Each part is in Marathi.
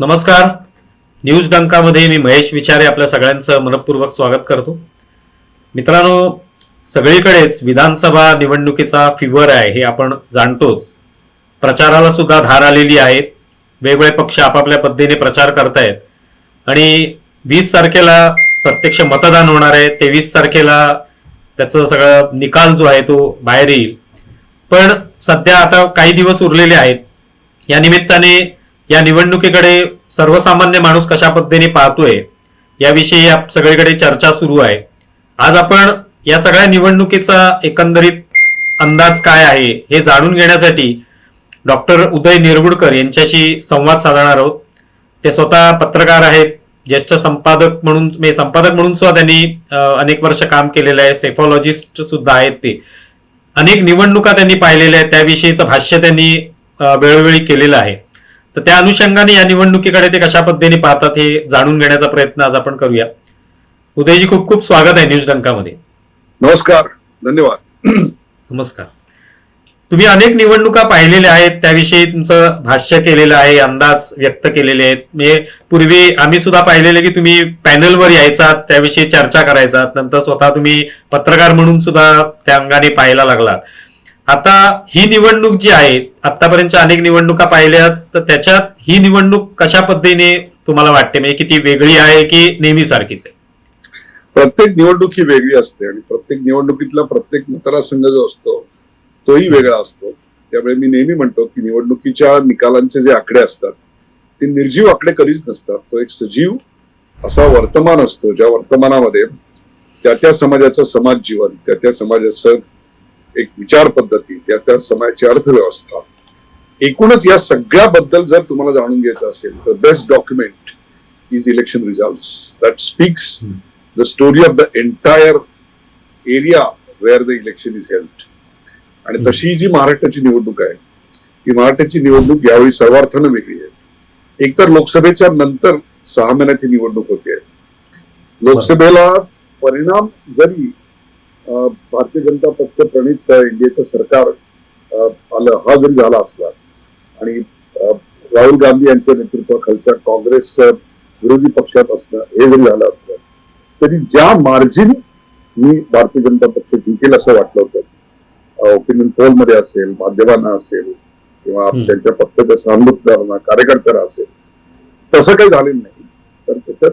नमस्कार. न्यूज डंकामध्ये मी महेश विचारे आपल्या सगळ्यांचं मनपूर्वक स्वागत करतो. मित्रांनो सगळीकडेच विधानसभा निवडणुकीचा फिवर आहे हे आपण जाणतोच. प्रचाराला सुद्धा धार आलेली आहे. वेगवेगळे पक्ष आपापल्या पद्धतीने प्रचार करतायत. आणि वीस तारखेला प्रत्यक्ष मतदान होणार आहे. तेवीस तारखेला त्याचं सगळा निकाल जो आहे तो बाहेर येईल. पण सध्या आता काही दिवस उरलेले आहेत. या निमित्ताने या निवडणुकीकडे सर्वसामान्य माणूस कशा पद्धतीने पाहतोय याविषयी सगळीकडे चर्चा सुरू आहे. आज आपण या सगळ्या निवडणुकीचा एकंदरीत अंदाज काय आहे हे जाणून घेण्यासाठी डॉक्टर उदय निरगुडकर यांच्याशी संवाद साधणार आहोत. ते स्वतः पत्रकार आहेत ज्येष्ठ संपादक म्हणून म्हणजे संपादक म्हणून सुद्धा त्यांनी अनेक वर्ष काम केलेलं आहे सेफॉलॉजिस्ट सुद्धा आहेत ते. अनेक निवडणुका त्यांनी पाहिलेल्या आहेत त्याविषयीचं भाष्य त्यांनी वेळोवेळी केलेलं आहे. तर त्या अनुषंगाने या निवडणुकीकडे ते कशा पद्धतीने पाहतात हे जाणून घेण्याचा प्रयत्न आज आपण करूया. उदयजी खूप खूप स्वागत आहे न्यूज डंकामध्ये. नमस्कार धन्यवाद. नमस्कार. तुम्ही अनेक निवडणुका पाहिलेल्या आहेत त्याविषयी तुमचं भाष्य केलेलं आहे अंदाज व्यक्त केलेले आहेत. म्हणजे पूर्वी आम्ही सुद्धा पाहिलेले की तुम्ही पॅनलवर यायचात त्याविषयी चर्चा करायचात नंतर स्वतः तुम्ही पत्रकार म्हणून सुद्धा त्या अंगाने पाहायला लागलात. आता ही निवडणूक जी आहे आतापर्यंतच्या अनेक निवडणुका पाहिल्यात तर त्याच्यात ही निवडणूक कशा पद्धतीने तुम्हाला वाटते? म्हणजे किती वेगळी आहे की नेहमी सारखीच आहे? प्रत्येक निवडणूक ही वेगळी असते आणि प्रत्येक निवडणुकीतला प्रत्येक मतदारसंघ जो असतो तोही वेगळा असतो. त्यामुळे मी नेहमी म्हणतो की निवडणुकीच्या निकालांचे जे आकडे असतात ते निर्जीव आकडे कधीच नसतात. तो एक सजीव असा वर्तमान असतो ज्या वर्तमानामध्ये त्या त्या समाजाचं समाज जीवन त्या त्या समाजाचं एक विचार पद्धती त्या त्या समाजाची अर्थव्यवस्था. एकूणच या सगळ्याबद्दल जर तुम्हाला जाणून घ्यायचं असेल तर best document is election result that speaks the story of the entire area where the election is held. आणि. तशी जी महाराष्ट्राची निवडणूक आहे ती महाराष्ट्राची निवडणूक यावेळी सर्वार्थानं वेगळी आहे. एकतर लोकसभेच्या नंतर सहा महिन्यात ही निवडणूक होते. लोकसभेला परिणाम जरी भारतीय जनता पक्ष प्रणित इंडियाचं सरकार आलं हा जरी झाला असला आणि राहुल गांधी यांच्या नेतृत्वाखालच्या काँग्रेस विरोधी पक्षात असणं हे जरी झालं असलं तरी ज्या मार्जिन मी भारतीय जनता पक्ष जिंकेल असं वाटलं होतं ओपिनियन पोलमध्ये असेल माध्यमांना असेल किंवा. त्यांच्या पक्षाच्या सहानुभूतदारांना कार्यकर्त्यांना असेल तसं काही झालेलं नाही तर त्याच्यात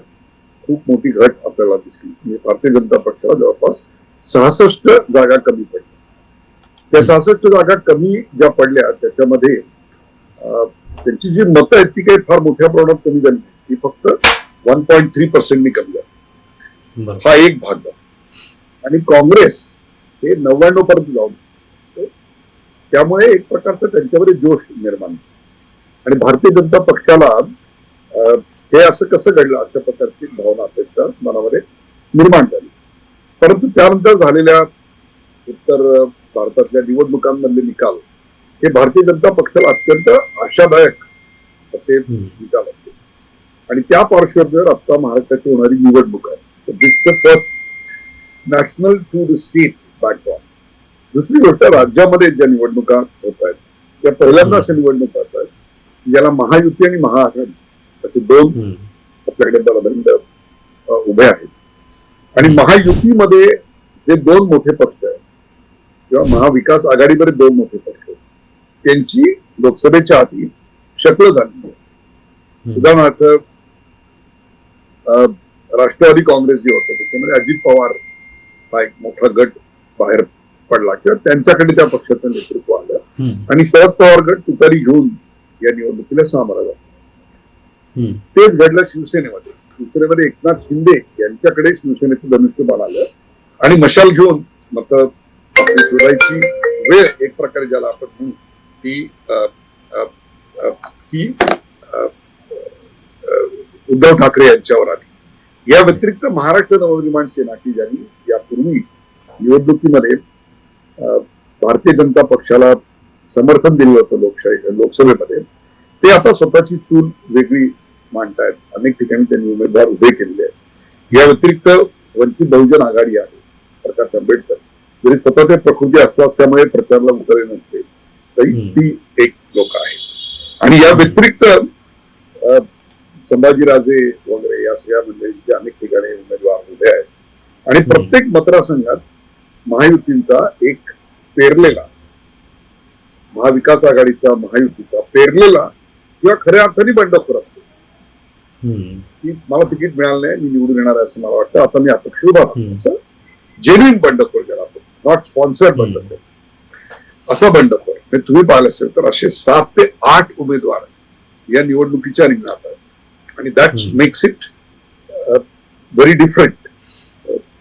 खूप मोठी घट आपल्याला दिसली म्हणजे भारतीय जनता पक्षाला जवळपास सहासष्ट जागा कमी पडल्या त्या सहासष्ट जागा कमी ज्या पडल्या त्याच्यामध्ये त्यांची जी मतं आहेत ती काही फार मोठ्या प्रमाणात कमी झाली. ती फक्त वन पॉईंट थ्री पर्सेंटनी कमी झाली. हा एक भाग झाला आणि काँग्रेस हे नव्याण्णव पर्यंत जाऊन. त्यामुळे एक प्रकारचा त्यांच्यावर जोश निर्माण. आणि भारतीय जनता पक्षाला हे असं कसं घडलं अशा प्रकारची भावना अपेक्षा मनामध्ये निर्माण झाली परंतु त्यानंतर झालेल्या उत्तर भारतातल्या निवडणुकांमधले निकाल हे भारतीय जनता पक्षाला अत्यंत आशादायक असे. निकाल असते आणि त्या पार्श्वभूमीवर आता महाराष्ट्राची होणारी निवडणूक आहे it's the first national to the state background दुसरी गोष्ट राज्यामध्ये ज्या निवडणुका होत आहेत त्या पहिल्यांदा अशा निवडणुका होत आहेत ज्याला महायुती आणि महाआघाडी असे दोन. आपल्याकडे दलबंद उभे आहेत आणि महायुतीमध्ये जे दोन मोठे पक्ष आहेत किंवा महाविकास आघाडीमध्ये दोन मोठे पक्ष आहेत त्यांची लोकसभेच्या आधी शक्ल झाली. उदाहरणार्थ राष्ट्रवादी काँग्रेस जे होतं त्याच्यामध्ये अजित पवार हा एक मोठा गट बाहेर पडला किंवा त्यांच्याकडे त्या पक्षाचं नेतृत्व आलं. आणि शरद पवार गट तुतारी घेऊन या निवडणुकीला सामोरा जातो. तेच घडलं शिवसेनेमध्ये शिवसेनेमध्ये एकनाथ शिंदे यांच्याकडे शिवसेनेचं धनुष्यबाण आलं. आणि मशाल घेऊन मत शोधायची वेळ एक प्रकारे ज्याला आपण म्हणू ती ही उद्धव ठाकरे यांच्यावर आली. या व्यतिरिक्त महाराष्ट्र नवनिर्माण सेना की ज्यांनी यापूर्वी निवडणुकीमध्ये भारतीय जनता पक्षाला समर्थन दिलं होतं लोकशाही लोकसभेमध्ये ते आता स्वतःची चूल वेगळी मांडतायत. अनेक ठिकाणी त्यांनी उमेदवार उभे केलेले आहेत. या व्यतिरिक्त वंचित बहुजन आघाडी आहे प्रकाश आंबेडकर. जरी स्वतः ते प्रकृती अस्वास्थ्यामुळे प्रचाराला उतरले नसते तरी. ती एक लोक आहेत. आणि या व्यतिरिक्त संभाजीराजे वगैरे या सगळ्या मंडळींचे अनेक ठिकाणी उमेदवार उभे आहेत. आणि प्रत्येक मतदारसंघात महायुतींचा एक पेरलेला महाविकास आघाडीचा महायुतीचा पेरलेला किंवा खऱ्या अर्थाने बंडखोर असतो. की मला तिकीट मिळालं नाही मी निवडून येणार आहे असं मला वाटतं आता मी अपेक्षित हम्म. असं जेन्युइन बंडखोर आपण नॉट स्पॉन्सर्ड. बंडखोर असा बंडखोर म्हणजे तुम्ही पाहिलं असेल तर असे सात ते आठ उमेदवार या निवडणुकीच्या रिंगणात आहेत आणि that. Makes it very different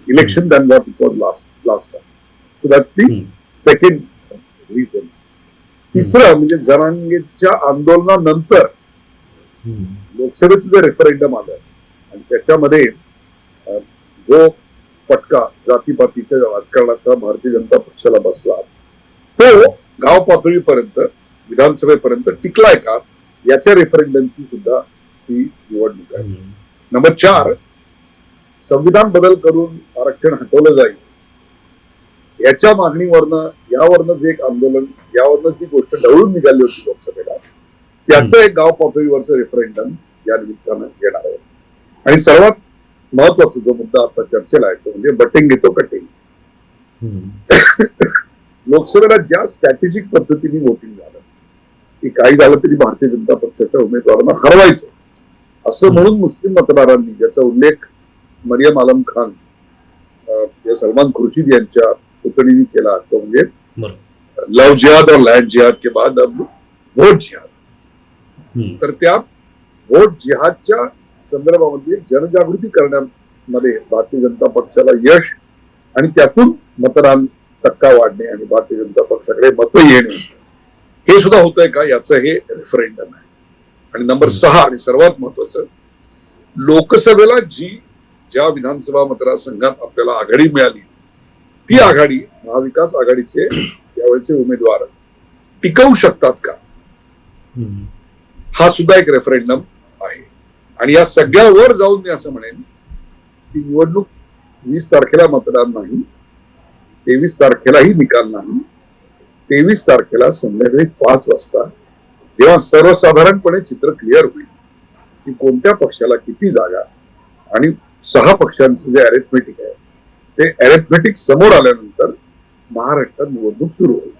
election than what it was last last time so that's the. Second reason तिसरं म्हणजे जरांगेच्या आंदोलनानंतर. लोकसभेचं जे रेफरेंडम आलं आणि त्याच्यामध्ये जो फटका जातीपातीच्या राजकारणाचा भारतीय जनता पक्षाला बसला तो गाव पातळीपर्यंत विधानसभेपर्यंत टिकलाय का? याच्या रेफरेंडमची सुद्धा ही निवडणूक आहे. नंबर चार संविधान बदल करून आरक्षण हटवलं जाईल. याच्या मागणीवरनं यावरनं जे एक आंदोलन यावरनं जी गोष्ट ढवळून निघाली होती लोकसभेला त्याचं एक गाव पातळीवरचं रेफरेंडम या निमित्तानं येणार आहे आणि सर्वात महत्त्वाचा जो मुद्दा आता चर्चेला आहे तो म्हणजे बटिंग घेतो कटिंग. लोकसभेला ज्या स्ट्रॅटेजिक पद्धतीने वोटिंग झालं की काही झालं तरी भारतीय जनता पक्षाच्या उमेदवारांना हरवायचं असं म्हणून मुस्लिम मतदारांनी ज्याचा उल्लेख मरियम आलम खान या सलमान खुर्शीद यांच्या पुतणीने केला तो म्हणजे. लव जिहाद और लँड जिहाद के बाद अब वोट जिहाद. तर त्या वोट जिहादच्या संदर्भामध्ये जनजागृती करण्यामध्ये भारतीय जनता पक्षाला यश आणि त्यातून मतदान टक्का वाढणे आणि भारतीय जनता पक्षाकडे मतं येणे हे सुद्धा होत आहे का याचं हे रेफरेंडम आहे आणि नंबर. सहा आणि सर्वात महत्वाचं लोकसभेला जी ज्या विधानसभा मतदारसंघात आपल्याला आघाडी मिळाली ती आघाडी महाविकास आघाडीचे यावेळचे उमेदवार टिकवू शकतात का. हा सुद्धा एक रेफरेंडम आहे. आणि या सगळ्यावर जाऊन मी असं म्हणेन की निवडणूक वीस तारखेला मतदान नाही तेवीस तारखेलाही निकाल नाही तेवीस तारखेला संध्याकाळी पाच वाजता जेव्हा सर्वसाधारणपणे चित्र क्लिअर होईल की कोणत्या पक्षाला किती जागा आणि सहा पक्षांचं जे अरेथमेटिक आहे ते अरेथमेटिक समोर आल्यानंतर महाराष्ट्रात निवडणूक सुरू होईल.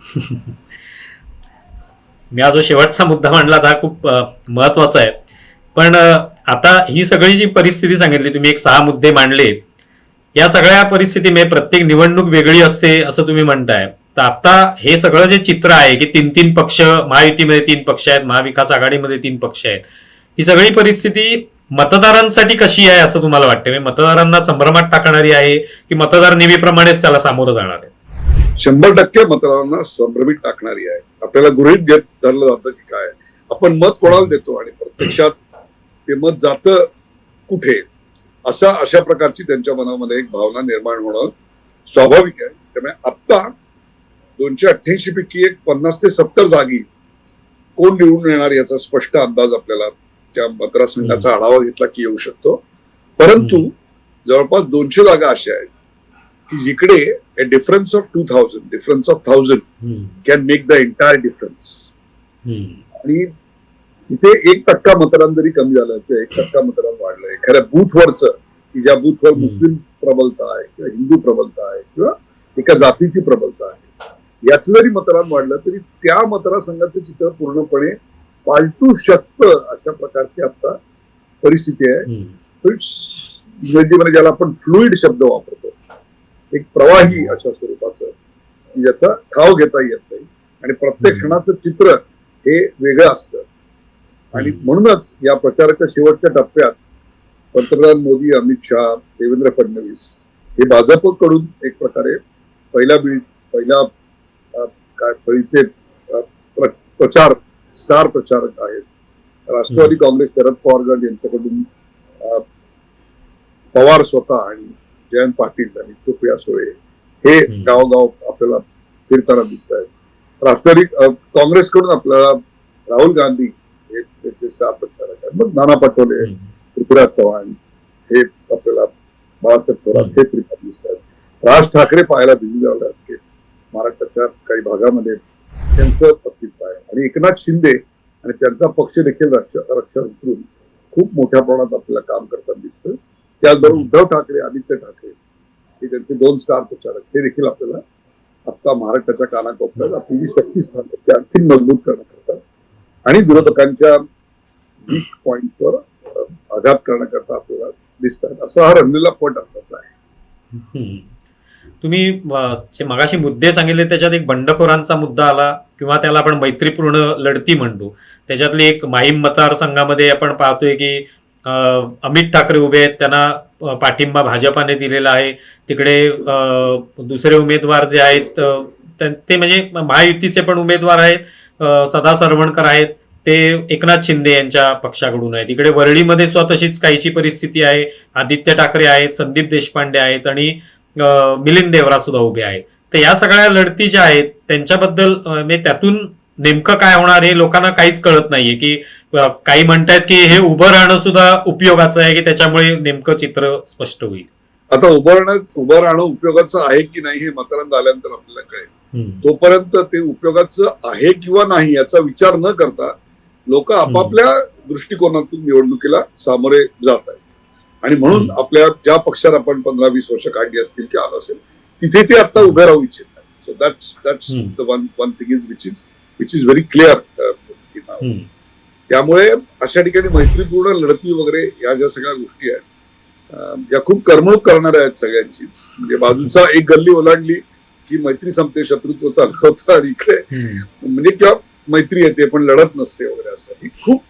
मी हा जो शेवटचा मुद्दा मांडला हा खूप महत्त्वाचा आहे. पण आता ही सगळी जी परिस्थिती सांगितली तुम्ही एक सहा मुद्दे मांडले या सगळ्या परिस्थितीमध्ये प्रत्येक निवडणूक वेगळी असते असं तुम्ही म्हणताय. तर आता हे सगळं जे चित्र आहे की तीन तीन पक्ष महायुतीमध्ये तीन पक्ष आहेत महाविकास आघाडीमध्ये तीन पक्ष आहेत ही सगळी परिस्थिती मतदारांसाठी कशी आहे असं तुम्हाला वाटतं म्हणजे मतदारांना संभ्रमात टाकणारी आहे की मतदार नेहमीप्रमाणेच त्याला सामोरं जाणार आहे शंभर टक्के मतदारांना संभ्रमित टाकणारी आहे. आपल्याला गृहित घेत धरलं जातं की काय आपण मत कोणाला देतो आणि प्रत्यक्षात ते मत जातं कुठे? असा अशा प्रकारची त्यांच्या मनामध्ये एक भावना निर्माण होणं स्वाभाविक आहे. त्यामुळे आत्ता दोनशे अठ्ठ्याऐंशी पैकी एक पन्नास ते सत्तर जागी कोण निवडून येणार याचा स्पष्ट अंदाज आपल्याला त्या मतदारसंघाचा आढावा घेतला की येऊ शकतो. परंतु जवळपास दोनशे जागा अशा आहेत. की जिकडे of 2000 difference of 1000 हम्म. can make the entire difference हम्म. आणि इथे एक टक्का मतदान जरी कमी झालं तर एक टक्का मतदान वाढलंय खऱ्या बूथवरचं की ज्या बूथवर. मुस्लिम प्रबलता आहे किंवा हिंदू प्रबलता आहे किंवा एका जातीची प्रबलता आहे याचं जरी मतदान वाढलं तरी त्या मतदारसंघाचं चित्र पूर्णपणे पालटू शकतं अशा प्रकारची आता परिस्थिती आहे इंग्रजीमध्ये ज्याला आपण फ्लुइड शब्द वापरतो एक प्रवाही अशा स्वरूपाचं की ज्याचा ठाव घेता येत नाही आणि प्रत्येक. क्षणाचं चित्र हे वेगळं असतं आणि. म्हणूनच या प्रचाराच्या शेवटच्या टप्प्यात पंतप्रधान मोदी अमित शहा देवेंद्र फडणवीस हे भाजपकडून एक प्रकारे पहिल्या बीड पहिल्या अ, काय फळीचे प्रचार स्टार प्रचारक आहेत राष्ट्रवादी काँग्रेस शरद पवार गट यांच्याकडून पवार स्वतः आणि जयंत पाटील आणि सुप्रिया सुळे हे. गावोगाव आपल्याला फिरताना दिसत आहेत राष्ट्रवादी काँग्रेसकडून आपल्याला राहुल गांधी हे त्यांचे स्टार प्रचारक आहेत मग नाना पटोले. पृथ्वीराज चव्हाण हे आपल्याला बाळासाहेब थोरात हे फिरताना दिसत आहेत राज ठाकरे पाहायला दिल्लीला महाराष्ट्राच्या काही भागामध्ये त्यांचं अस्तित्व आहे. आणि एकनाथ शिंदे आणि त्यांचा पक्ष देखील रक्ष रक्षण करून खूप मोठ्या प्रमाणात आपल्याला काम करताना दिसतं त्याचबरोबर उद्धव ठाकरे आदित्य ठाकरे हे त्यांचे दोन स्टार प्रचारक. ते देखील आपल्याला आता महाराष्ट्राच्या कानाकोपऱ्यात आपली शक्ती स्थान ते आणखी मजबूत करण्याकरता आणि विरोधकांच्या वीक पॉइंटवर आघात करण्याकरता आपल्याला दिसतात. असा हा रंगलेला पट आपल्याचा आहे. तुम्ही जे मगाशी मुद्दे सांगितले त्याच्यात एक बंडखोरांचा मुद्दा आला किंवा त्याला आपण मैत्रीपूर्ण लढती म्हणतो. त्याच्यातली एक माहीम मतदारसंघामध्ये आपण पाहतोय की अमित ठाकरे उभे आहेत त्यांना पाठिंबा भाजपाने दिलेला आहे. तिकडे दुसरे उमेदवार जे आहेत ते म्हणजे महायुतीचे पण उमेदवार आहेत सदा सरवणकर आहेत ते एकनाथ शिंदे यांच्या पक्षाकडून आहेत. इकडे वरळीमध्ये सुद्धा तशीच काहीशी परिस्थिती आहे. आदित्य ठाकरे आहेत संदीप देशपांडे आहेत आणि मिलिंद देवरा सुद्धा उभे आहेत. तर या सगळ्या लढती ज्या आहेत त्यांच्याबद्दल म्हणजे त्यातून नेमकं काय होणार हे लोकांना काहीच कळत नाहीये की काही म्हणतायत की हे उभं राहणं सुद्धा उपयोगाचं आहे की त्याच्यामुळे नेमकं चित्र स्पष्ट होईल? आता उभं राहणं उभं राहणं उपयोगाचं आहे की नाही हे मतदान झाल्यानंतर आपल्याला कळेल. तोपर्यंत ते उपयोगाचं आहे किंवा नाही याचा विचार न करता लोक आपापल्या दृष्टिकोनातून निवडणुकीला सामोरे जात आहेत. आणि म्हणून. आपल्या ज्या पक्षात आपण पंधरा वीस वर्ष काढली असतील की आलं असेल तिथे ते आता उभे राहू इच्छित आहेत so that's that's one one thing is which is which is very clear. त्यामुळे अशा ठिकाणी मैत्रीपूर्ण लढती वगैरे या ज्या सगळ्या गोष्टी आहेत या खूप करमणूक करणाऱ्या आहेत सगळ्यांचीच म्हणजे बाजूचा एक गल्ली ओलांडली की मैत्री संपते शत्रुत्व चालू होतं आणि इकडे. म्हणजे किंवा मैत्री येते पण लढत नसते वगैरे असं ही खूप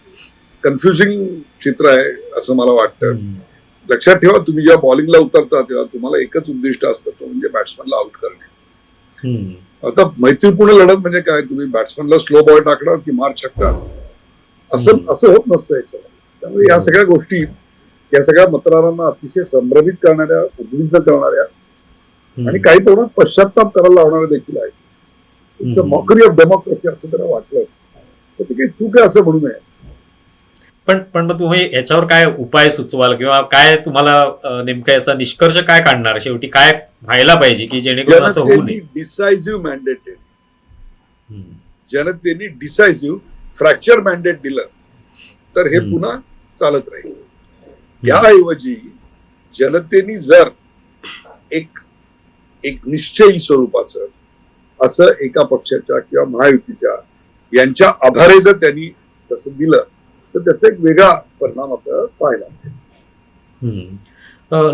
कन्फ्युजिंग चित्र आहे असं मला वाटतं. लक्षात ठेवा तुम्ही जेव्हा बॉलिंगला उतरता तेव्हा तुम्हाला एकच उद्दिष्ट असतं तो म्हणजे बॅट्समनला आउट करणे. आता मैत्रीपूर्ण लढत म्हणजे काय? तुम्ही बॅट्समनला स्लो बॉल टाकणार की मार शकता असं. असं होत नसतं याच्यावर. त्यामुळे या सगळ्या गोष्टी या सगळ्या मतदारांना अतिशय संभ्रमित करणाऱ्या उद्विग्न करणाऱ्या. आणि काही प्रमाणात पश्चाताप करायला लावणाऱ्या देखील आहेत. इट्स अ हम्म. मॉकरी ऑफ डेमोक्रेसी असं त्यांना वाटलं. तर ते काही चूक आहे असं म्हणू नये. पण पण मग तुम्ही याच्यावर काय उपाय सुचवाल किंवा काय तुम्हाला नेमकं याचा निष्कर्ष काय काढणार? शेवटी काय व्हायला पाहिजे की जेणेकरून असं होऊ नये? Decisive mandate. जनतेने डिसायझिव्ह फ्रॅक्चर मॅन्डेट दिलं. तर हे. पुन्हा चालत राहील. याऐवजी जनतेने जर एक एक निश्चयी स्वरूपाचं असं एका पक्षाच्या किंवा महायुतीच्या यांच्या आधारे जर त्यांनी तसं दिलं तर त्याचा एक वेगळा परिणाम आपल्याला पाहायला हम्म.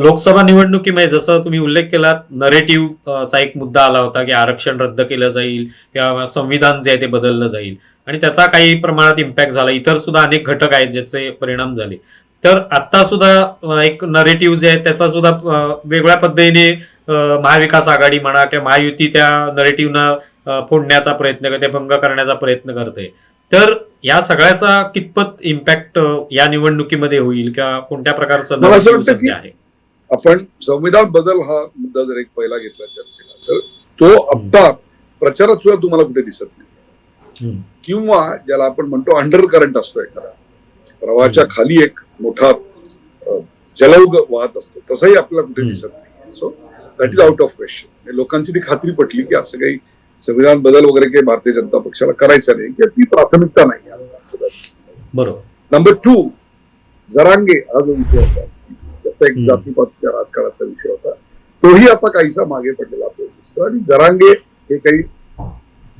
लोकसभा निवडणुकीमध्ये जसं तुम्ही उल्लेख केला नरेटिव्ह चा एक मुद्दा आला होता की आरक्षण रद्द केलं जाईल किंवा संविधान जे आहे ते बदललं जाईल. आणि त्याचा काही प्रमाणात इम्पॅक्ट झाला. इतर सुद्धा अनेक घटक आहेत ज्याचे परिणाम झाले. तर आता सुद्धा एक नरेटिव्ह जे आहे त्याचा सुद्धा वेगळ्या पद्धतीने महाविकास आघाडी म्हणा किंवा महायुती त्या नरेटिव्हना फोडण्याचा प्रयत्न करते भंग करण्याचा प्रयत्न करते. तर या सगळ्याचा कितपत इम्पॅक्ट या निवडणुकीमध्ये होईल किंवा कोणत्या प्रकारचं आहे? आपण संविधान बदल हा मुद्दा जर एक पहिला घेतला चर्चेला तर तो आता प्रचारात सुद्धा तुम्हाला कुठे दिसत नाही. किंवा ज्याला आपण म्हणतो अंडर करंट असतो एखादा प्रवाहाच्या खाली एक मोठा जलौग वाहत असतो तसंही आपल्याला कुठे. दिसत नाही. So that is out of question लोकांची ती खात्री पटली की असं काही संविधान बदल वगैरे काही भारतीय जनता पक्षाला करायचा नाही किंवा ती प्राथमिकता नाही. बरोबर. नंबर टू जरांगे हा जो विषय होता त्याचा एक. जातीपातीच्या राजकारणाचा विषय होता. तोही आता काहीसा मागे पडलेला आपल्याला दिसतो आणि जरांगे हे काही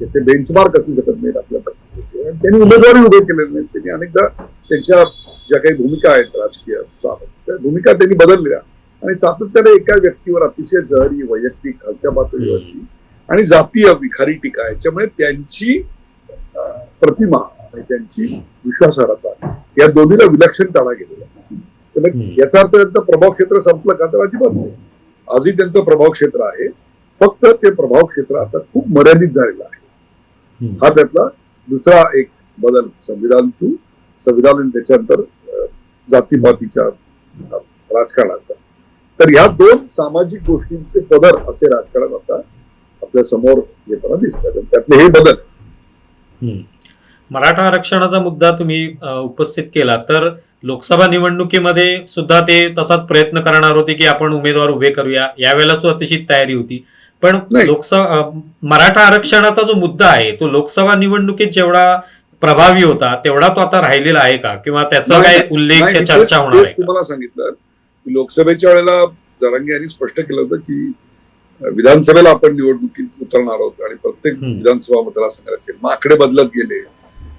ते बेंचमार्क असू शकत नाहीत आपल्या पक्षाचे. आणि त्यांनी उमेदवारी उभे केलेले नाहीत. त्यांनी अनेकदा त्यांच्या ज्या काही भूमिका आहेत राजकीय त्या भूमिका त्यांनी बदलल्या. आणि सातत्याने एका व्यक्तीवर अतिशय जहरी वैयक्तिक खालच्या पातळीवरची आणि जातीय विखारी टीका याच्यामुळे त्यांची प्रतिमा आणि त्यांची विश्वासार्हता या दोन्हीला विलक्षण टाळा गेलेला. याचा अर्थ त्यांचं प्रभाव क्षेत्र संपलं का तर अजिबात नाही. आजही त्यांचं प्रभाव क्षेत्र आहे. फक्त ते प्रभाव क्षेत्र आता खूप मर्यादित झालेलं आहे. हा त्यातला दुसरा एक बदल संविधान टू संविधान आणि त्याच्यानंतर जातीपातीच्या राजकारणाचा. तर ह्या दोन सामाजिक गोष्टींचे पदर असे राजकारण आता आपल्यासमोर येताना दिसतात त्यातले हे बदल. मराठा आरक्षणाचा मुद्दा तुम्ही उपस्थित केला तर लोकसभा निवडणुकीमध्ये सुद्धा ते तसाच प्रयत्न करणार होते की आपण उमेदवार उभे करूया यावेळेला सुद्धा तशी तयारी होती पण. लोकसभा मराठा आरक्षणाचा जो मुद्दा आहे तो लोकसभा निवडणुकीत जेवढा प्रभावी होता तेवढा तो आता राहिलेला आहे का किंवा त्याचा काय उल्लेख चर्चा होणार आहे? तुम्हाला सांगितलं लोकसभेच्या वेळेला जरांगे यांनी स्पष्ट केलं होतं की विधानसभेला आपण निवडणुकीत उतरणार आहोत आणि प्रत्येक. विधानसभा मतदारसंघात असेल मग आकडे बदलत गेले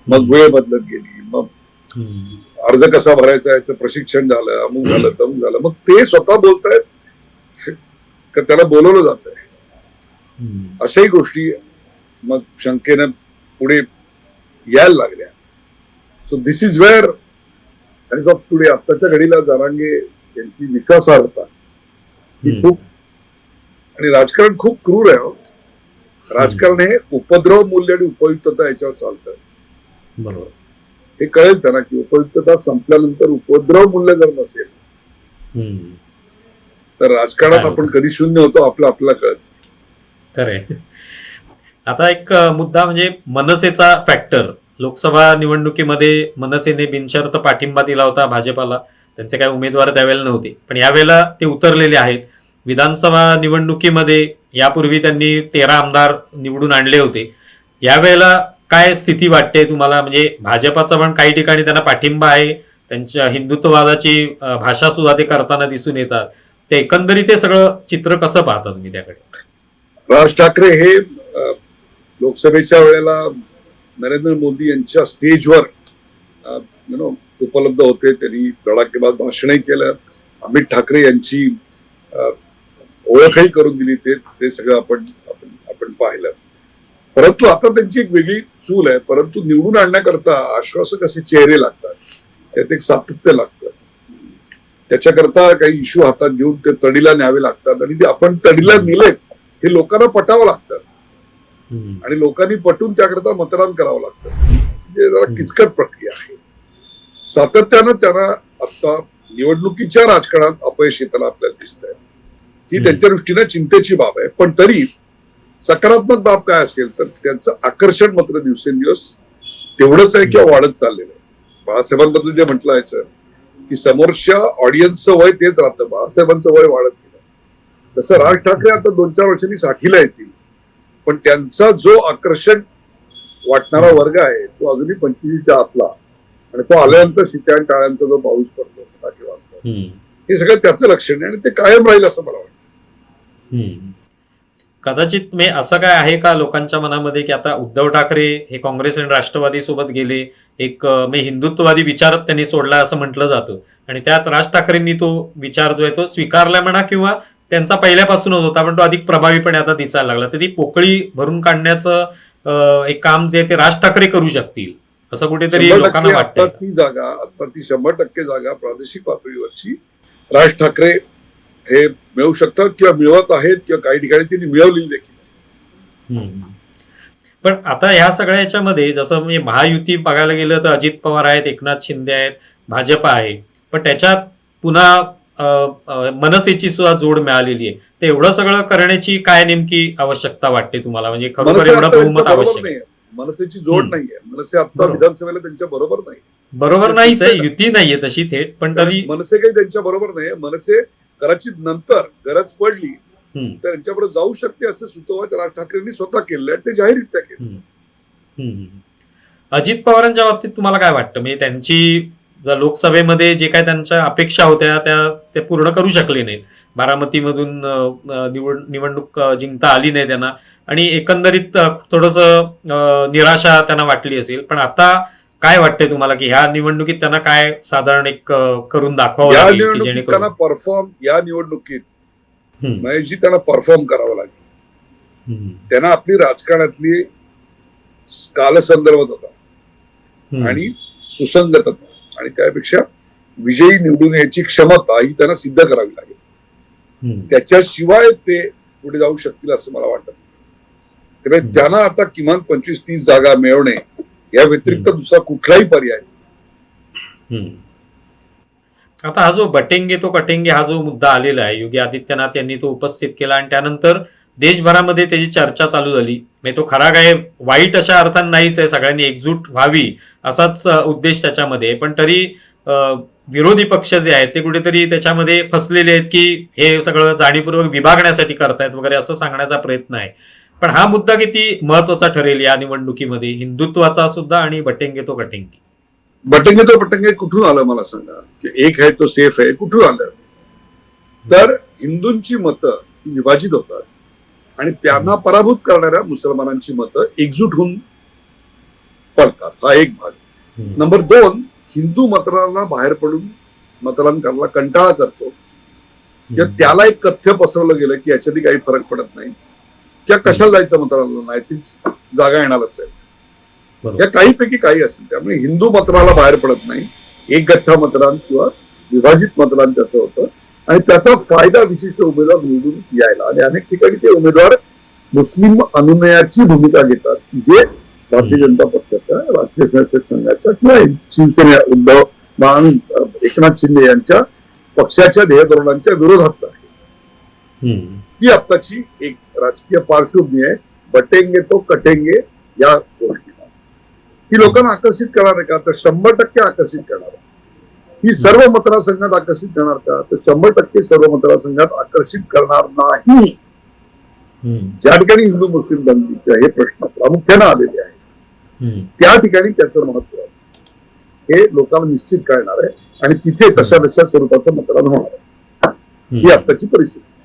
मग वेळ बदलत गेली मग. अर्ज कसा भरायचा याचं प्रशिक्षण झालं अमुक झालं तमुक झालं मग ते स्वतः बोलतायत का त्याला बोलवलं जात आहे. अशाही गोष्टी मग शंकेनं पुढे यायला लागल्या so this is where as of today आत्ताच्या घडीला जारांगे यांची विश्वासार्हता ही. खूप आणि राजकारण खूप क्रूर आहे हो. राजकारण हे उपद्रव मूल्य आणि उपयुक्तता याच्यावर चालतं बरोबर. हे कळेल त्यांना की उपयुक्तता संपल्यानंतर उपद्रव मूल्य जर नसेल. तर राजकारणात आपण कधी शून्य होतो आपलं आपल्याला कळत खरंय. आता एक मुद्दा म्हणजे मनसेचा फॅक्टर लोकसभा निवडणुकीमध्ये मनसेने बिनशर्त पाठिंबा दिला होता भाजपाला. त्यांचे काही उमेदवार त्यावेळेला नव्हते. पण यावेळेला ते उतरलेले आहेत. विधानसभा निवडणुकीमध्ये यापूर्वी त्यांनी तेरा आमदार निवडून आणले होते. यावेळेला काय स्थिती वाटते तुम्हाला? म्हणजे भाजपाचा पण काही ठिकाणी त्यांना पाठिंबा आहे त्यांच्या हिंदुत्ववादाची भाषा सुद्धा ते करताना दिसून येतात. ते एकंदरीत ते सगळं चित्र कसं पाहता तुम्ही त्याकडे? राज ठाकरे हे लोकसभेच्या वेळेला नरेंद्र मोदी यांच्या स्टेजवर यु नो उपलब्ध होते. त्यांनी धडाकेबाज भाषणही केलं. अमित ठाकरे यांची ओळखही करून दिली ते ते सगळं आपण आपण आपण पाहिलं. परंतु आता त्यांची एक वेगळी चूल आहे. परंतु निवडून आणण्याकरता आश्वासक असे चेहरे लागतात. त्यात एक सातत्य लागतं. त्याच्याकरता काही इश्यू हातात घेऊन ते तडीला न्यावे लागतात आणि ते आपण तडीला नेलेत हे लोकांना पटावं लागतं. आणि लोकांनी पटून त्याकरता मतदान करावं लागतं. म्हणजे जरा. किचकट प्रक्रिया आहे. सातत्यानं त्यांना आता निवडणुकीच्या राजकारणात अपयश येताना आपल्याला दिसत आहे ही. त्यांच्या दृष्टीनं चिंतेची बाब आहे. पण तरी सकारात्मक बाब काय असेल तर त्यांचं आकर्षण मात्र दिवसेंदिवस तेवढंच आहे किंवा वाढत चाललेलं आहे. बाळासाहेबांबद्दल जे म्हटलं यायचं की समोरच्या ऑडियन्सचं वय तेच राहतं. बाळासाहेबांचं वय वाढत गेलं. तसं राज ठाकरे आता दोन चार वर्षांनी साठीला येतील. पण त्यांचा जो आकर्षण वाटणारा वर्ग आहे तो अजूनही पंचवीसच्या आतला. आणि तो आल्यानंतर शिट्या आणि टाळ्यांचा जो पाऊस पडतो. हे सगळं त्याचं लक्षण आहे आणि ते कायम राहील असं मला वाटतं. कदाचित मे असं काय आहे का लोकांच्या मनामध्ये की आता उद्धव ठाकरे हे काँग्रेस आणि राष्ट्रवादी सोबत गेले एक मे हिंदुत्ववादी विचार त्यांनी सोडला असं म्हटलं जातं. आणि त्यात राज ठाकरेंनी तो विचार जो आहे तो स्वीकारला म्हणा किंवा त्यांचा पहिल्यापासूनच होता पण तो अधिक प्रभावीपणे आता दिसायला लागला. तर ती पोकळी भरून काढण्याचं एक काम जे ते राज ठाकरे करू शकतील असं कुठेतरी लोकांना वाटतं ती जागा आता ती शंभर टक्के जागा प्रादेशिक पातळीवरची राज ठाकरे हे मिळवू शकतात किंवा मिळवत आहेत किंवा काही ठिकाणी त्यांनी मिळवलेली देखील. पण आता ह्या सगळ्या याच्यामध्ये जसं म्हणजे महायुती बघायला गेलं तर अजित पवार आहेत एकनाथ शिंदे आहेत भाजपा आहे. पण त्याच्यात पुन्हा मनसेची सुद्धा जोड मिळालेली आहे. तर एवढं सगळं करण्याची काय नेमकी आवश्यकता वाटते तुम्हाला? म्हणजे खरोखर एवढं बहुमत आवश्यक. मनसेची जोड. नाहीये. मनसे आता. विधानसभेला त्यांच्या बरोबर नाही बरोबर ते नाहीच आहे. युती नाहीये तशी थेट पण तरी मनसे काही त्यांच्या बरोबर नाही मनसे कदाचित नंतर गरज पडली तर यांच्याबरोबर जाऊ शकते असं सुतोवाच राज ठाकरेंनी स्वतः केलं आणि ते जाहीररित्या केलं. अजित पवारांच्या बाबतीत तुम्हाला काय वाटतं? म्हणजे त्यांची लोकसभेमध्ये जे काय त्यांच्या अपेक्षा होत्या त्या ते पूर्ण करू शकले नाहीत. बारामतीमधून निवड निवडणूक जिंकता आली नाही त्यांना. आणि एकंदरीत थोडस निराशा त्यांना वाटली असेल. पण आता काय वाटतंय तुम्हाला की ह्या निवडणुकीत त्यांना काय साधारण एक करून दाखवावं या लागेल की निवडणुकीत जेणेकरून त्यांना परफॉर्म या निवडणुकीत हम्म, महेशजी त्यांना परफॉर्म करावं लागेल. हम्म, त्यांना आपली राजकारणातली कालसंदर्भात होता हम्म, आणि सुसंगतता आणि त्यापेक्षा विजयी निवडून याची क्षमता ही त्यांना सिद्ध करावी लागेल. हम्म, त्याच्याशिवाय ते पुढे जाऊ शकतील असं मला वाटत नाही. त्यामुळे. त्यांना आता किमान पंचवीस तीस जागा मिळवणे या व्यतिरिक्त. दुसरा कुठलाही पर्याय. आता हा जो बटेंगे तो कटेंगे हा जो मुद्दा आलेला आहे योगी आदित्यनाथ यांनी तो उपस्थित केला आणि त्यानंतर देशभरामध्ये त्याची चर्चा चालू झाली म्हणजे तो खरा काय वाईट अशा अर्थाने नाहीच आहे सगळ्यांनी एकजूट व्हावी असाच उद्देश त्याच्यामध्ये. पण तरी विरोधी पक्ष जे आहेत ते कुठेतरी त्याच्यामध्ये फसलेले आहेत की हे सगळं जाणीवपूर्वक विभागण्यासाठी करतायत वगैरे असं सांगण्याचा प्रयत्न आहे पण हा मुद्दा किती महत्त्वाचा ठरेल या निवडणुकीमध्ये? हिंदुत्वाचा सुद्धा आणि बटेंगे तो कटेंगे बटंगे तो बटंगे कुठून आलं मला सांगा? की एक आहे तो सेफ आहे कुठून आलं? तर हिंदूंची मतं ही विभाजित होतात आणि त्यांना पराभूत करणाऱ्या मुसलमानांची मतं एकजूट होऊन पडतात. हा एक भाग. नंबर दोन हिंदू मतदारांना बाहेर पडून मतदान करायला कंटाळा करतो. त्याला एक कथ्य पसरवलं गेलं की याच्यातही काही फरक पडत नाही. किंवा कशाला जायचं मतदारांना नाही ती जागा येणारच आहे. या काहीपैकी काही असेल. त्यामुळे हिंदू मतदाराला बाहेर पडत नाही. एक गठ्ठा मतदान किंवा विभाजित मतदान त्याचं होतं. आणि त्याचा फायदा विशिष्ट उमेदवार निवडून यायला. आणि अनेक ठिकाणी ते उमेदवार मुस्लिम अनुनयाची भूमिका घेतात जे भारतीय जनता पक्षाच्या राष्ट्रीय स्वयंसेवक संघाच्या किंवा शिवसेना उद्धव मान एकनाथ शिंदे यांच्या पक्षाच्या ध्येय धोरणांच्या विरोधात आहे. ही आत्ताची एक राजकीय पार्श्वभूमी आहे. बटेंगे तो कटेंगे या गोष्टीला ही लोकांना आकर्षित करणार आहे का? तर शंभर टक्के आकर्षित करणार आहे. ही सर्व मतदारसंघात आकर्षित करणार का? तर शंभर टक्के सर्व मतदारसंघात आकर्षित करणार नाही. हम्म. ज्या ठिकाणी हिंदू मुस्लिम दंगलीचे हे प्रश्न प्रामुख्याने आलेले हम्म. त्या ठिकाणी त्याचं महत्त्व आहे. हे लोकांना निश्चित कळणार आहे आणि तिथे तशा तशा स्वरूपाचं मतदान होणार आहे. ही. आत्ताची परिस्थिती.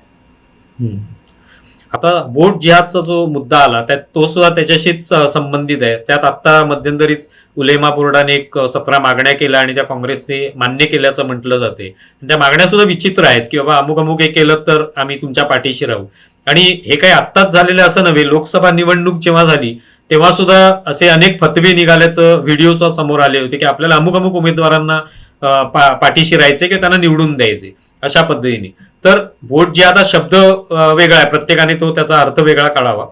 आता वोट जिहादचा जो मुद्दा आला त्यात तो सुद्धा त्याच्याशीच संबंधित आहे. त्यात आता मध्यंतरीच उलेमा बोर्डाने एक सतरा मागण्या केल्या आणि त्या काँग्रेसने मान्य केल्याचं म्हटलं जाते. आणि त्या मागण्या सुद्धा विचित्र आहेत की बाबा अमुक अमुक हे केलं तर आम्ही तुमच्या पाठीशी राहू. आणि हे काही आत्ताच झालेलं असं नव्हे लोकसभा निवडणूक जेव्हा झाली तेव्हा सुद्धा असे अनेक फतवे निघाल्याचं व्हिडिओ सुद्धा समोर आले होते की आपल्याला अमुक अमुक उमेदवारांना पाठीशी राहायचे की त्यांना निवडून द्यायचे अशा पद्धतीने. तर वोट जे आता शब्द वेगळा आहे. प्रत्येकाने तो त्याचा अर्थ वेगळा काढावा.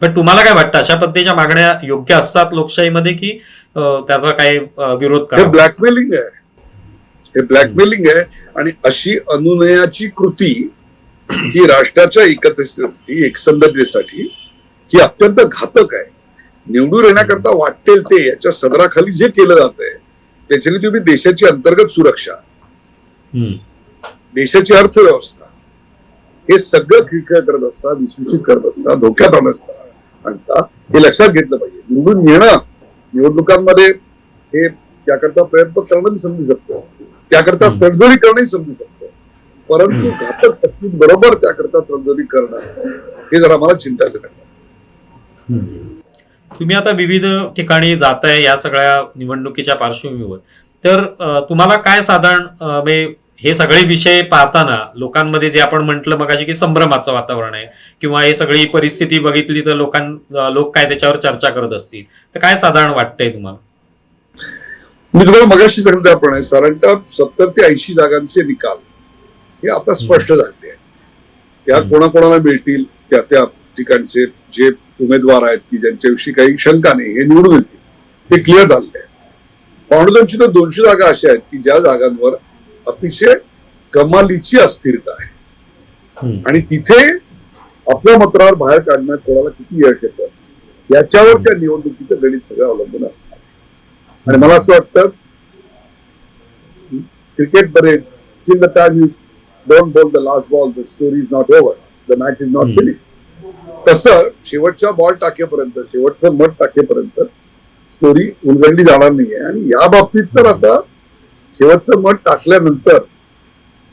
पण तुम्हाला काय वाटतं? अशा पद्धतीच्या मागण्या योग्य असतात लोकशाहीमध्ये की त्याचा काय अ, विरोध हे करावा? ब्लॅकमेलिंग आहे. हे ब्लॅकमेलिंग आहे. आणि अशी अनुनयाची कृती ही राष्ट्राच्या एकत्रिततेसाठी एकसंधतेसाठी ही अत्यंत घातक आहे. निवडून येण्याकरता वाटेल ते याच्या सदराखाली जे केलं जात आहे त्याच्याने तुम्ही देशाची अंतर्गत सुरक्षा. देशाची अर्थव्यवस्था हे सगळं खिळखिळ करत असता विसूचित करत असता धोक्यात आणत आणता हे लक्षात घेतलं पाहिजे. निवडून येणं निवडणुकांमध्ये हे त्याकरता प्रयत्न करणं मी समजू शकतो. त्याकरता. तडजोडी करणंही समजू शकतो. परंतु घातक शक्ती बरोबर त्याकरता तडजोडी करणं हे जरा मला चिंताजनक आहे. तुम्ही आता विविध ठिकाणी जाताय या सगळ्या निवडणुकीच्या पार्श्वभूमीवर. तर तुम्हाला काय साधारण म्हणजे हे सगळे विषय पाहताना लोकांमध्ये जे आपण म्हटलं मगाशी की संभ्रमाचं वातावरण आहे किंवा हे सगळी परिस्थिती बघितली तर लोकां लोक काय त्याच्यावर चर्चा करत असतील तर काय साधारण वाटतंय तुम्हाला? मी तुम्हाला मगाशी सांगितलं त्याप्रमाणे साधारणतः सत्तर ते ऐंशी जागांचे निकाल हे आता स्पष्ट झाले आहेत. त्या. कोणाकोणाला मिळतील त्या त्या ठिकाणचे जे उमेदवार आहेत की ज्यांच्याविषयी काही शंका नाही हे निवडून येतील. ते क्लिअर झालेले आहे पावणे दोनशे ते दोनशे जागा अशा आहेत की ज्या जागांवर अतिशय कमालीची अस्थिरता आहे. आणि तिथे आपल्या मतदार बाहेर काढण्यात कोणाला किती यश येतं याच्यावर त्या निवडणुकीचं गणित सगळं अवलंबून आहे आणि मला असं वाटतं क्रिकेटमध्ये till the time you don't ball the last ball the story is not over the match is not. Finish तसं शेवटचा बॉल टाकेपर्यंत शेवटचं मत टाकेपर्यंत स्टोरी उलगडली जाणार नाहीये आणि या बाबतीत तर आता शेवटचं मत टाकल्यानंतर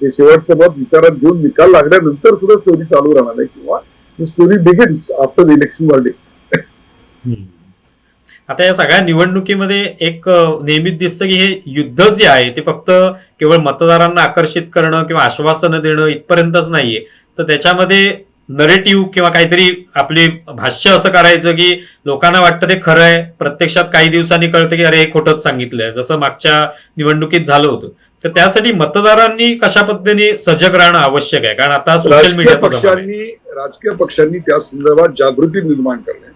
ते शेवटचं मत विचारात घेऊन निकाल लागल्यानंतर सुद्धा स्टोरी चालू राहणार आहे किंवा story begins after the election world आता या सगळ्या निवडणुकीमध्ये एक नेहमीच दिसतं की हे युद्ध जे आहे ते फक्त केवळ मतदारांना आकर्षित करणं किंवा आश्वासनं देणं इथपर्यंतच नाहीये. तर त्याच्यामध्ये नरेटिव्ह किंवा काहीतरी आपली भाष्य असं करायचं की लोकांना वाटतं ते खरं आहे प्रत्यक्षात काही दिवसांनी कळतं की अरे हे खोटंच सांगितलंय जसं मागच्या निवडणुकीत झालं होतं तर त्यासाठी मतदारांनी कशा पद्धतीने सजग राहणं आवश्यक आहे कारण आता सोशल आहे. पक्षांनी राजकीय पक्षांनी त्या संदर्भात जागृती निर्माण करणे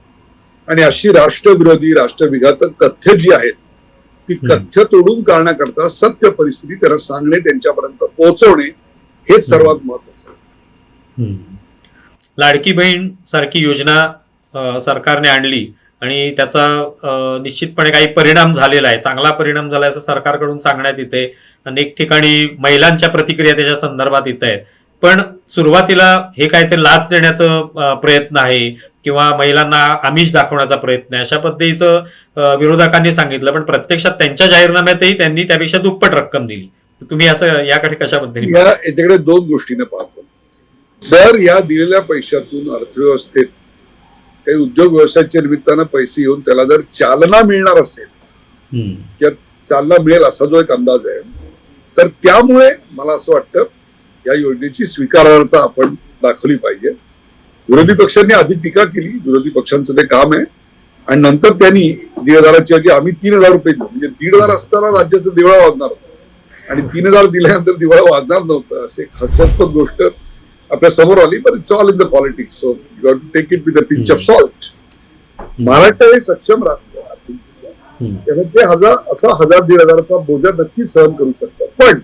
आणि अशी राष्ट्रविरोधी राष्ट्रविघातक कथ्य जी आहेत ती. कथ्य तोडून काढण्याकरता सत्य परिस्थिती त्यांना सांगणे त्यांच्यापर्यंत पोहोचवणे हेच सर्वात महत्वाचं आहे. लाडकी बहीण सारखी योजना सरकारने आणली आणि त्याचा निश्चितपणे काही परिणाम झालेला आहे. चांगला परिणाम झाला असं सरकारकडून सांगण्यात येते. अनेक ठिकाणी महिलांच्या प्रतिक्रिया त्याच्या संदर्भात येत आहेत. पण सुरुवातीला हे काय ते लाच देण्याचं प्रयत्न आहे किंवा महिलांना आमिष दाखवण्याचा प्रयत्न आहे. अशा पद्धतीचं विरोधकांनी सांगितलं पण प्रत्यक्षात त्यांच्या जाहीरनाम्यातही त्यांनी त्यापेक्षा दुप्पट रक्कम दिली. तुम्ही असं याकडे कशा पद्धतीने याच्याकडे दोन गोष्टीने पाहतो. जर या दिलेल्या पैशातून अर्थव्यवस्थेत काही उद्योग व्यवसायाच्या निमित्तानं पैसे येऊन त्याला जर चालना मिळणार असेल हम्म. चालना मिळेल असा जो एक अंदाज आहे तर त्यामुळे मला असं वाटतं या योजनेची स्वीकारार्हता आपण दाखवली पाहिजे. विरोधी पक्षांनी आधी टीका केली विरोधी पक्षांचं ते काम आहे. आणि नंतर त्यांनी दीड हजाराची ऐवजी आम्ही तीन हजार रुपये देऊ म्हणजे दीड हजार असताना राज्याचा दिवाळा वाजणार होता. आणि तीन हजार दिल्यानंतर दिवाळा वाजणार नव्हतं असे हास्यास्पद गोष्ट आपल्यासमोर आली पण it's all in the politics so you to take it with a pinch of salt Maharashtra हे सक्षम. त्यामुळे ते हजार असा हजार दीड हजाराचा बोजा नक्की सहन करू शकतात पण.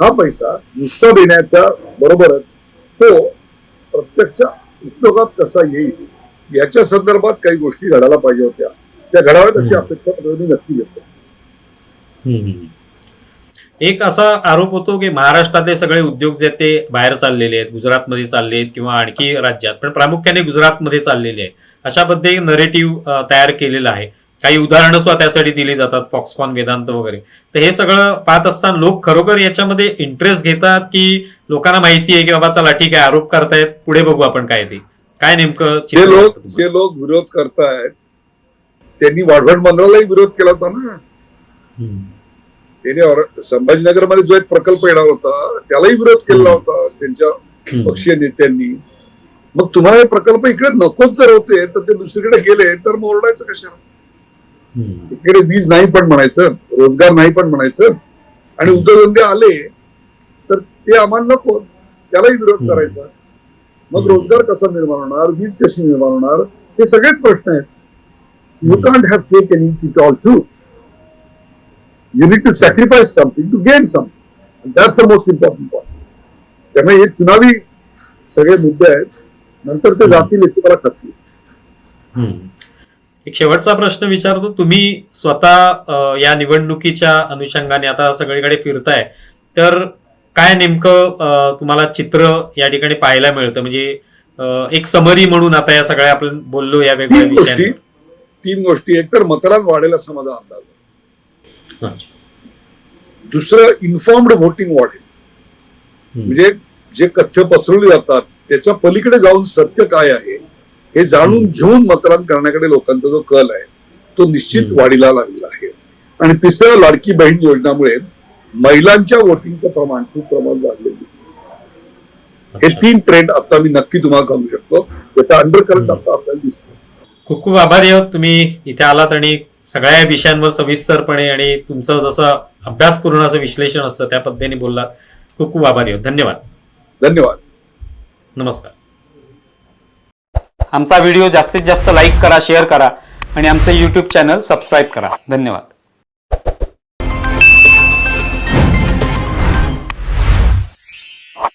हा पैसा नुसता देण्याच्या बरोबरच तो प्रत्यक्ष उपयोगात कसा येईल याच्या संदर्भात काही गोष्टी घडायला पाहिजे होत्या त्या घडाव्यात अशी. अपेक्षा नक्की व्यक्त. एक असा आरोप होतो की महाराष्ट्रातले सगळे उद्योग जे ते बाहेर चाललेले आहेत गुजरातमध्ये चालले आहेत किंवा आणखी राज्यात पण प्रामुख्याने गुजरातमध्ये चाललेले आहे अशा पद्धतीने नरेटिव्ह तयार केलेलं आहे. काही उदाहरणं सुद्धा त्यासाठी दिली जातात फॉक्सकॉन वेदांत वगैरे. तर हे सगळं पाहत असताना लोक खरोखर याच्यामध्ये इंटरेस्ट घेतात की लोकांना माहिती आहे की बाबा चला ठीक आहे आरोप करतायत पुढे बघू आपण काय ते. काय नेमकं जे लोक? जे लोक विरोध करतायत त्यांनी वाढवण बंदरालाही विरोध केला होता ना. त्यांनी संभाजीनगरमध्ये जो एक प्रकल्प येणार होता त्यालाही विरोध केला होता त्यांच्या. पक्षीय नेत्यांनी मग तुम्हाला हे प्रकल्प इकडे नकोच जर होते तर ते दुसरीकडे गेले तर मग ओरडायचं कशाला. इकडे वीज नाही पण म्हणायचं रोजगार नाही पण म्हणायचं आणि उद्योगधंदे आले तर ते आम्हाला नको त्यालाही विरोध. करायचा मग. रोजगार कसा निर्माण होणार वीज कशी निर्माण होणार हे सगळेच प्रश्न आहेत you. Can't have cake and all too you need to sacrifice something to gain something that's the most important point त्यामुळे हे चुनावी सगळे मुद्दे आहेत. नंतर ते. जातील याची मला खात्री. एक शेवटचा प्रश्न विचारतो. तुम्ही स्वतः या निवडणुकीच्या अनुषंगाने आता सगळीकडे फिरताय. तर काय नेमकं तुम्हाला चित्र या ठिकाणी पाहायला मिळतं? म्हणजे एक समरी म्हणून आता या सगळ्या आपण बोललो या वेगवेगळ्या तीन गोष्टी. विषयांवर. तीन गोष्टी. एक तर मतदान वाढेल असा माझा अंदाज आहे. दुसरं इन्फॉर्म्ड व्होटिंग वाढेल. म्हणजे जे कथ्य पसरवले जातात त्याच्या पलीकडे जाऊन सत्य काय आहे हे जाणून. घेऊन मतदान करण्याकडे लोकांचा जो कल आहे तो निश्चित. वाढीला लागलेला आहे आणि तिसरं लाडकी बहीण योजनामुळे महिलांच्या वोटिंगचं प्रमाण खूप प्रमाण वाढलेलं आहे. हे. तीन ट्रेंड आता मी नक्की तुम्हाला सांगू शकतो त्याचा अंडर करंट. आता आपल्याला दिसतो खूप खूप आभारी आहोत तुम्ही इथे आलात आणि सगळ्या विषयांवर सविस्तरपणे आणि तुमचं जसं अभ्यासपूर्ण असं विश्लेषण असतं त्या पद्धतीने बोललात. खूप खूप आभारी आहोत. धन्यवाद. धन्यवाद. नमस्कार. आमचा व्हिडिओ जास्तीत जास्त लाईक करा शेअर करा आणि आमचं यूट्यूब चॅनल सबस्क्राईब करा. धन्यवाद.